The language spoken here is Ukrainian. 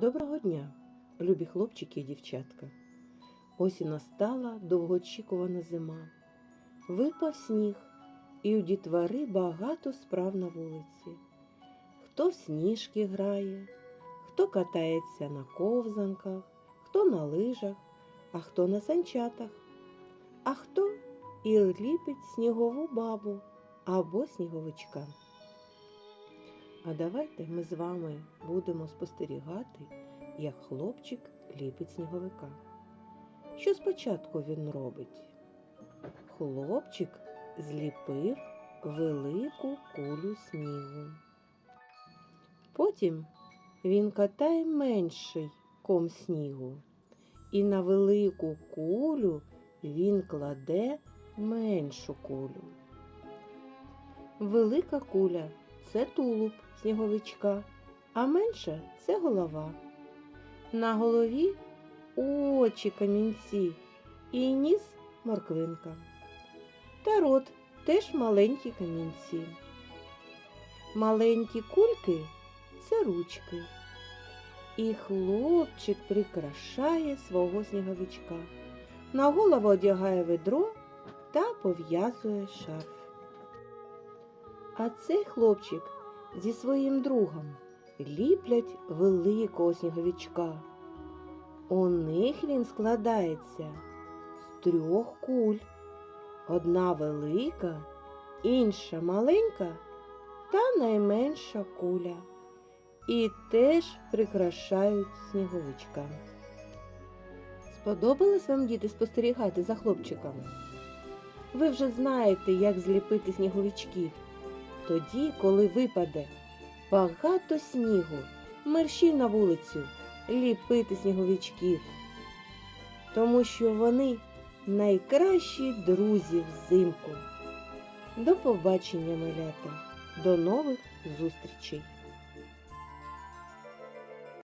Доброго дня, любі хлопчики і дівчатка. Ось і настала довгоочікувана зима. Випав сніг, і у дітвори багато справ на вулиці. Хто в сніжки грає, хто катається на ковзанках, хто на лижах, а хто на санчатах, а хто і ліпить снігову бабу або сніговичка. А давайте ми з вами будемо спостерігати, як хлопчик ліпить сніговика. Що спочатку він робить? Хлопчик зліпив велику кулю снігу. Потім він катає менший ком снігу, і на велику кулю він кладе меншу кулю. Велика куля це тулуб сніговичка, а менша це голова. На голові очі камінці і ніс морквинка. Та рот теж маленькі камінці. Маленькі кульки це ручки. І хлопчик прикрашає свого сніговичка. На голову одягає ведро та пов'язує шарф. А цей хлопчик зі своїм другом ліплять великого сніговичка. У них він складається з трьох куль. Одна велика, інша маленька та найменша куля. І теж прикрашають сніговичка. Сподобалось вам діти спостерігати за хлопчиками? Ви вже знаєте, як зліпити сніговичків. Тоді, коли випаде багато снігу, мерщій на вулицю ліпити сніговичків, тому що вони найкращі друзі взимку. До побачення, малята, до нових зустрічей!